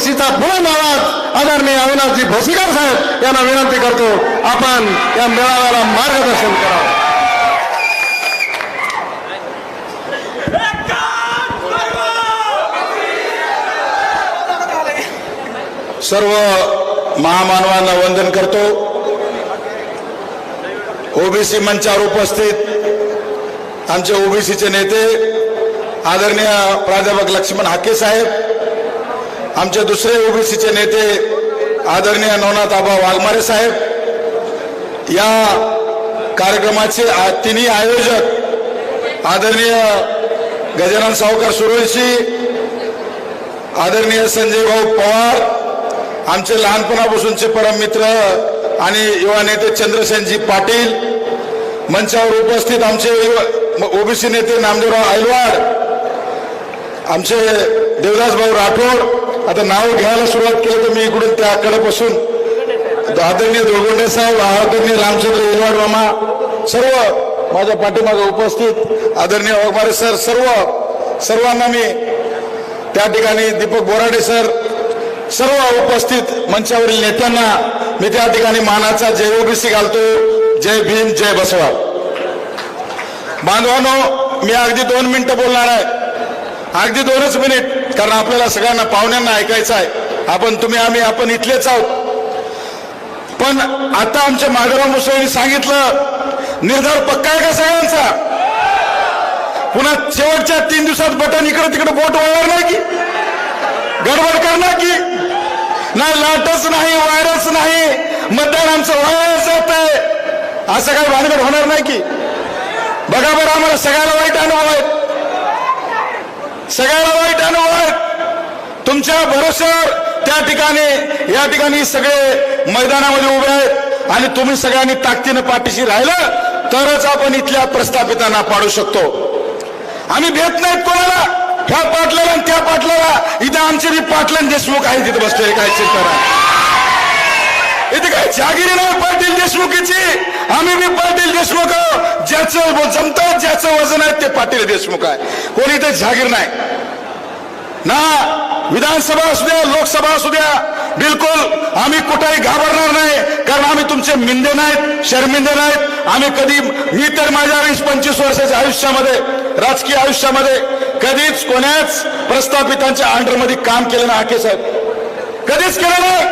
ओबीसीचा बुलंद आवाज आदरणीय अविनाशजी भोसीकर साहेब यांना विनंती करतो आपण या मेळाव्याला मार्गदर्शन करावं सर्व महामानवांना वंदन करतो. ओबीसी मंचावर उपस्थित आमचे ओबीसीचे नेते आदरणीय प्राध्यापक लक्ष्मण हाके साहेब आमचे दुसरे ओबीसीचे नेते आदरणीय नवनाथ आबा वाघमारे साहेब या कार्यक्रमाचे तिन्ही आयोजक आदरणीय गजानन सावकार सुरवंशी आदरणीय संजय भाऊ पवार आमचे लहानपणापासूनचे परम मित्र आणि युवा नेते चंद्रसेनजी पाटील मंचावर उपस्थित आमचे ओबीसी नेते नामदेवराव आयलवाड आमचे देवदासभाऊ राठोड आता नाव घ्यायला सुरुवात केली तर मी इकडून त्याकडे बसून आदरणीय दोळगोंडे साहेब आदरणीय रामचंद्र येलवाड मामा सर्व माझ्या पाठीमागे उपस्थित. आदरणीय वाघमारे सर सर्व सर्वांना मी त्या ठिकाणी दीपक बोराडे सर सर्व उपस्थित मंचावरील नेत्यांना मी त्या ठिकाणी मानाचा जय ओबीसी घालतो. जय भीम जय बसवा. बांधवानो मी अगदी दोन मिनिटं बोलणार आहे. अगदी दोनच मिनिट. कारण आपल्याला सगळ्यांना पाहुण्यांना ऐकायचं आहे. आपण तुम्ही आम्ही आपण इथलेच आहोत. पण आता आमच्या माधवराव मुसळेंनी सांगितलं निर्धार पक्का आहे का सगळ्यांचा? पुन्हा शेवटच्या तीन दिवसात बटन इकडे तिकडे बोट वळणार नाही की? गडबड करणार की? नाही लाटच नाही वायरस नाही मतदान आमचं वाया जात आहे. असं काही भानगड होणार नाही की? बघा बरं आम्हाला सगळ्याला वाईट अनुभव आहेत. सगळ्याला वाईट अनुभव तुमच्या भरोश्यावर त्या ठिकाणी या ठिकाणी सगळे मैदानामध्ये उभे आहेत आणि तुम्ही सगळ्यांनी ताकदीनं पाठीशी राहिलं तरच आपण इथल्या प्रस्थापितांना पाडू शकतो. आम्ही भेट नाहीत कोणाला. ह्या पाटलाला आणि त्या पाटलाला. इथे आमचे बी पाटलन देशमुख आहे तिथे बसलेले काय चिंता इथे काय जागिरी नाही पाटील देशमुखीची. आम्ही बी पाटील देशमुख ज्याचं जमतं ज्याचं वजन आहे ते पाटील देशमुख आहे. कोणी इथे जागीर नाही. ना विधानसभा असू द्या लोकसभा असू द्या बिलकुल आम्ही कुठेही घाबरणार नाही कारण आम्ही तुमचे मिंदे नाहीत शर्मिंदे नाहीत. आम्ही कधी मी तर माझ्या वीस पंचवीस वर्षाच्या आयुष्यामध्ये राजकीय आयुष्यामध्ये कधीच कोण्याच प्रस्थापितांच्या अंडरमध्ये काम केलं ना हाके साहेब कधीच केलं नाही.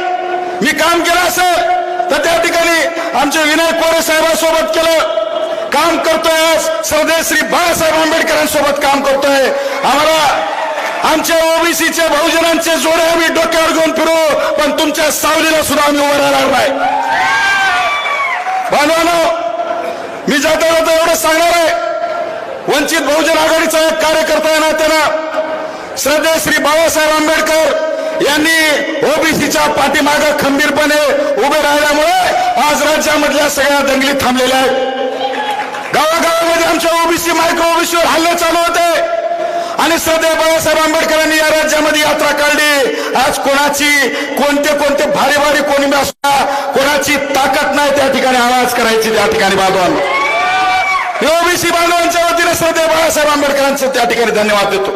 मी काम केलं असं तर त्या ठिकाणी आमचे विनय कोरे साहेबांसोबत केलं. काम करतोय आज श्री बाळासाहेब आंबेडकरांसोबत काम करतोय. आम्हाला आमच्या ओबीसीच्या बहुजनांचे जोडे आम्ही डोक्यावर घेऊन फिरू पण तुमच्या सावलीला सुद्धा आम्ही उभं राहणार नाही. बांधवानो मी जाता जाता एवढं सांगणार आहे. वंचित बहुजन आघाडीचा एक कार्यकर्ता आहे ना त्यांना श्रद्धे श्री बाबासाहेब आंबेडकर यांनी ओबीसीच्या पाठीमाग खंबीरपणे उभे राहिल्यामुळे आज राज्यामधल्या सगळ्या दंगली थांबलेल्या आहेत. गावागावामध्ये आमच्या ओबीसी मायक्रो ओबीसीवर हल्ले चालू होते. आणि सध्या बाळासाहेब आंबेडकरांनी या राज्यामध्ये यात्रा काढली. आज कोणाची कोणते कोणते भारी भारी कोणी असता कोणाची ताकद नाही त्या ठिकाणी आवाज करायची त्या ठिकाणी बांधवान ओबीसी बांधवांच्या वतीने सध्या बाळासाहेब आंबेडकरांचे त्या ठिकाणी धन्यवाद देतो.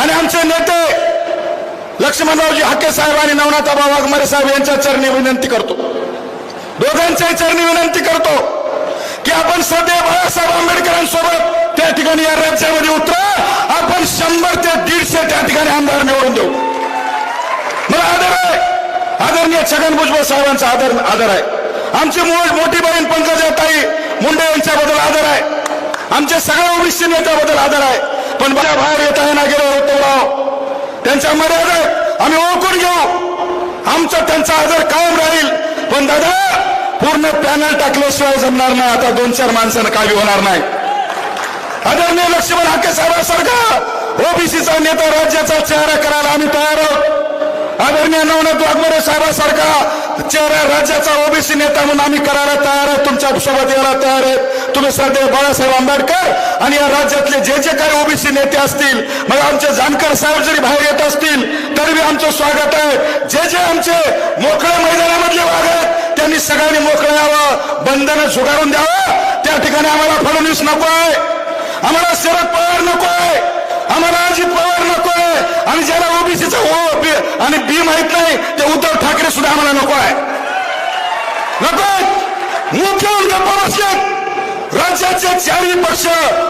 आणि आमचे नेते लक्ष्मणरावजी हाके साहेब आणि नवनाथाबा वाघमारे साहेब यांच्या चरणी विनंती करतो. दोघांच्याही चरणी विनंती करतो की आपण सध्या बाळासाहेब आंबेडकरांसोबत त्या ठिकाणी या राज्यामध्ये उतरा. आपण शंभर ते दीडशे त्या ठिकाणी आमदार निवडून देऊ. मला आदर आहे. आदरणीय छगन भुजबळ साहेबांचा आदर आदर आहे. आमची मूळ मोठी बहीण पंकजाताई मुंडे यांच्याबद्दल आदर आहे. आमच्या सगळ्या ओबीसी नेत्याबद्दल आदर आहे. पण बऱ्या बाहेर येता ना गेलो होतो त्यांच्या मर्यादा आम्ही ओळखून घेऊ. आमचा त्यांचा आदर कायम राहील. पण दादा पूर्ण पॅनल टाकल्याशिवाय जमणार नाही. आता दोन चार माणसानं काही होणार नाही. आदरणीय लक्ष्मण हाके साहेबांसारखा ओबीसीचा नेता राज्याचा चेहरा करायला आम्ही तयार आहोत. आदरणीय नवनाथ वाघमोरे साहेबांसारखा चेहरा राज्याचा ओबीसी नेता म्हणून आम्ही करायला तयार आहे तुमच्यासोबत यायला तयार आहे तुम्ही सध्या बाळासाहेब आंबेडकर आणि या राज्यातले जे जे काही ओबीसी नेते असतील मग आमचे जानकर साहेब जरी बाहेर येत असतील तरी बी आमचं स्वागत आहे. जे जे आमचे मोकळ्या मैदानामधले वाघ आहेत त्यांनी सगळ्यांनी मोकळं यावं. बंधनं झुगारून द्यावं. त्या ठिकाणी आम्हाला फडणवीस नको आहे आम्हाला शरद पवार नको आहे आम्हाला अजित पवार नको आहे आणि ज्याला ओबीसीचा ओ बी आणि बी माहीत नाही ते उद्धव ठाकरे सुद्धा आम्हाला नको आहे. नको मूग गप्पा बसलेत. राज्याचे चारही पक्ष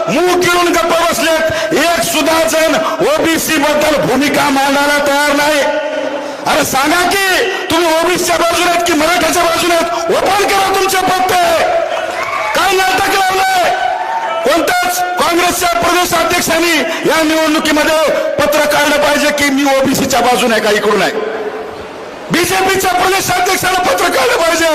मूग घेऊन गप्पा बसलेत. एक सुद्धा जण ओबीसी बद्दल भूमिका मांडायला तयार नाही. अरे सांगा की तुम्ही ओबीसीच्या बाजूने आहेत की मराठ्याच्या बाजूने आहेत? ओपन करा तुमचे पत्ते. काय नाटक लावलंय. काँग्रेसच्या प्रदेश अध्यक्षांनी या निवडणुकीमध्ये पत्र काढलं पाहिजे की मी ओबीसीच्या बाजूने आहे का इकडून आहे? बीजेपीच्या प्रदेश अध्यक्षाला पत्र काढलं पाहिजे.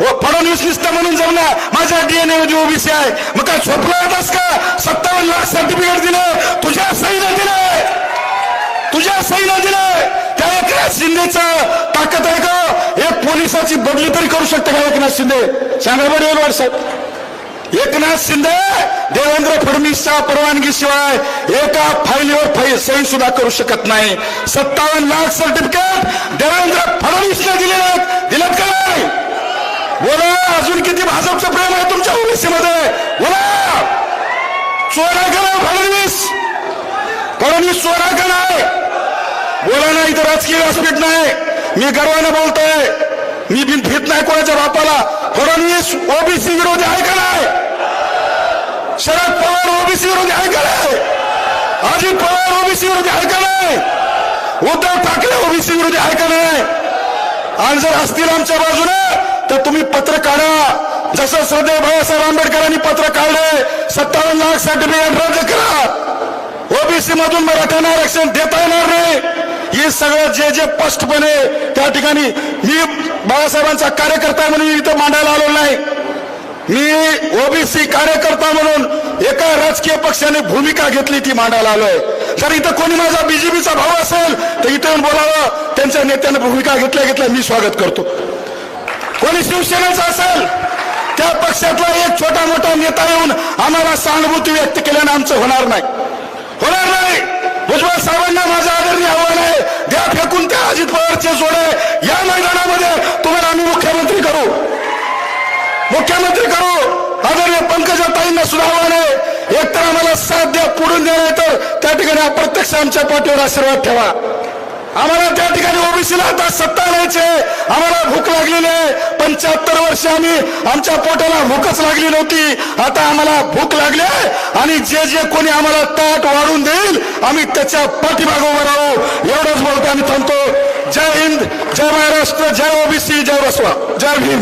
व फडणवीस लिस्ट म्हणून जमला माझ्या डीएनए मध्ये ओबीसी आहे. मग काय झोपला होतास का? सत्तावन्न लाख सर्टिफिकेट दिले. तुझ्या सहीला दिले. तुझ्या सहीला दिले. त्या एकनाथ शिंदेचं ताकद आहे का? एक पोलिसाची बदली तरी करू शकते का एकनाथ शिंदे? सांगा बरं येईल वर्षात एकनाथ शिंदे देवेंद्र फडणवीसच्या परवानगीशिवाय एका फाईलीवर फाईल सही सुद्धा करू शकत नाही. सत्तावन्न लाख सर्टिफिकेट देवेंद्र फडणवीसने दिले आहेत. दिलेत का नाही? बोला अजून किती भाजपचं प्रेम आहे तुमच्या ओबीसीमध्ये? बोला. चोरा करा फडणवीस? फडणवीस चोरा का बोला नाही इथं राजकीय व्यासपीठ नाही. मी गर्वाने बोलतोय. मी बिन भीत नाही कोणाच्या बापाला. फडणवीस ओबीसी विरोधी आहे का नाही शरद पवार ओबीसी विरोधी आहे का नाही. अजित पवार ओबीसी विरोधी आहे का नाही. उद्धव ठाकरे ओबीसी विरोधी आहे का नाही. आणि जर असतील आमच्या बाजूने तर तुम्ही पत्र काढा. जसं श्रद्धेय बाबासाहेब आंबेडकरांनी पत्र काढले सत्तावन्न लाख सर्टिफिकेट रद्द करा. ओबीसी मधून मराठ्यांना आरक्षण देता येणार नाही. हे सगळं जे जे स्पष्टपणे त्या ठिकाणी मी बाळासाहेबांचा कार्यकर्ता म्हणून इथं मांडायला आलो नाही. मी ओबीसी कार्यकर्ता म्हणून एका राजकीय पक्षाने भूमिका घेतली ती मांडायला आलोय. जर इथं कोणी माझा बीजेपीचा भाव असेल तर इथं येऊन बोलावं. त्यांच्या नेत्याने भूमिका घेतल्या घेतल्या मी स्वागत करतो. कोणी शिवसेनेचा असेल त्या पक्षातला एक छोटा मोठा नेता येऊन आम्हाला सहानुभूती व्यक्त केल्यानं आमचं होणार नाही. होणार नाही. भुजबळ साहेबांना माझं आदरणीय आव्हान आहे द्या फेकून त्या अजित पवारचे जोडे या मैदानामध्ये तुम्हाला आम्ही मुख्यमंत्री करू. मुख्यमंत्री करू. आदरणीय पंकजाताईंना सुद्धा आव्हान आहे. एकतर आम्हाला साथ द्या पुढून द्या नाही तर त्या ठिकाणी अप्रत्यक्ष आमच्या पाठीवर आशीर्वाद ठेवा. आम्हाला त्या ठिकाणी ओबीसीला आता सत्ता आणायची आम्हाला भूक लागलेली आहे. पंच्याहत्तर वर्ष आम्ही आमच्या पोटाला भूकच लागली नव्हती. आता आम्हाला भूक लागली आहे आणि जे जे कोणी आम्हाला ताट वाढून देईल आम्ही त्याच्या पाठीमागे उभं राहू. एवढंच बोलतो आम्ही थांबतो. जय हिंद जय महाराष्ट्र जय ओबीसी जय बसवा. जय भीम.